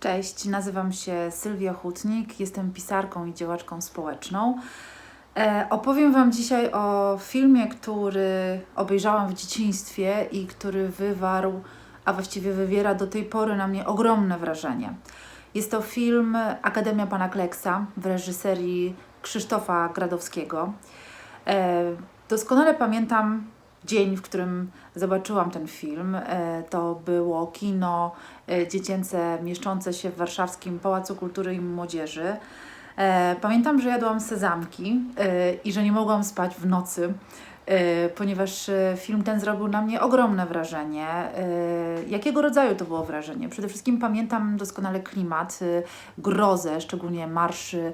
Cześć, nazywam się Sylwia Hutnik, jestem pisarką i działaczką społeczną. E, opowiem Wam dzisiaj o filmie, który obejrzałam w dzieciństwie i który wywarł, a właściwie wywiera do tej pory na mnie ogromne wrażenie. Jest to film Akademia Pana Kleksa w reżyserii Krzysztofa Gradowskiego. E, doskonale pamiętam dzień, w którym zobaczyłam ten film. E, to było kino e, dziecięce mieszczące się w warszawskim Pałacu Kultury i Młodzieży. E, Pamiętam, że jadłam sezamki i że nie mogłam spać w nocy, ponieważ film ten zrobił na mnie ogromne wrażenie. Jakiego rodzaju to było wrażenie? Przede wszystkim pamiętam doskonale klimat, grozę, szczególnie marszy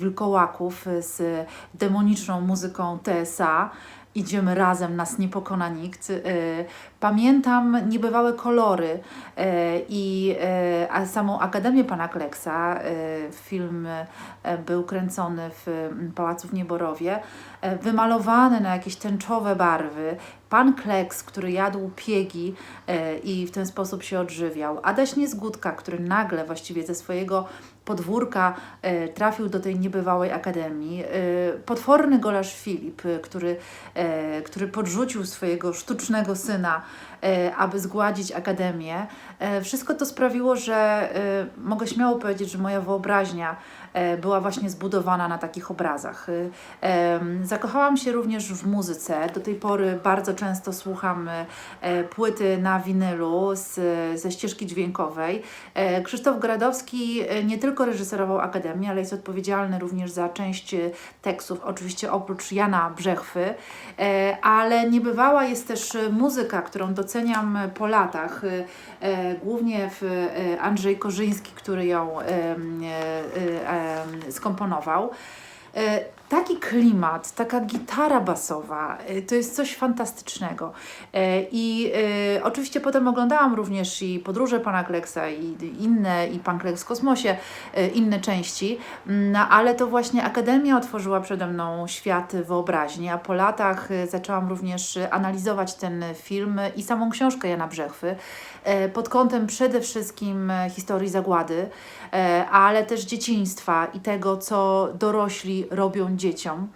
wilkołaków z demoniczną muzyką TSA. Idziemy razem, nas nie pokona nikt. E, Pamiętam niebywałe kolory e, i a samą Akademię Pana Kleksa. Film był kręcony w mm, Pałacu w Nieborowie, wymalowany na jakieś tęczowe barwy. Pan Kleks, który jadł piegi i w ten sposób się odżywiał. Adaś Niezgódka, który nagle właściwie ze swojego podwórka e, trafił do tej niebywałej akademii. E, potworny golarz Filip, e, który, który podrzucił swojego sztucznego syna, aby zgładzić akademię. Wszystko to sprawiło, że mogę śmiało powiedzieć, że moja wyobraźnia była właśnie zbudowana na takich obrazach. Zakochałam się również w muzyce. Do tej pory bardzo często słucham płyty na winylu z, ze ścieżki dźwiękowej. Krzysztof Gradowski nie tylko reżyserował Akademię, ale jest odpowiedzialny również za część e, tekstów, oczywiście oprócz Jana Brzechwy, E, ale niebywała jest też e, muzyka, którą doceniam po latach. Głównie w Andrzej Korzyński, który ją skomponował. E, Taki klimat, taka gitara basowa, e, to jest coś fantastycznego. E, I oczywiście potem oglądałam również i Podróże Pana Kleksa i inne, i Pan Kleks w kosmosie, inne części, no ale to właśnie Akademia otworzyła przede mną świat wyobraźni, a po latach zaczęłam również analizować ten film i samą książkę Jana Brzechwy pod kątem przede wszystkim historii zagłady, ale też dzieciństwa i tego, co dorośli robią dzieciom.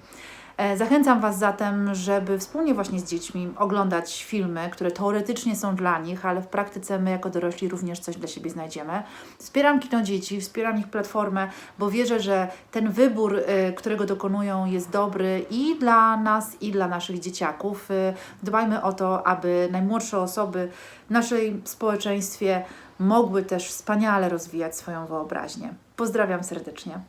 E, Zachęcam Was zatem, żeby wspólnie właśnie z dziećmi oglądać filmy, które teoretycznie są dla nich, ale w praktyce my jako dorośli również coś dla siebie znajdziemy. Wspieram Kino Dzieci, wspieram ich platformę, bo wierzę, że ten wybór, y, którego dokonują, jest dobry i dla nas, i dla naszych dzieciaków. Y, Dbajmy o to, aby najmłodsze osoby w naszej społeczeństwie mogły też wspaniale rozwijać swoją wyobraźnię. Pozdrawiam serdecznie.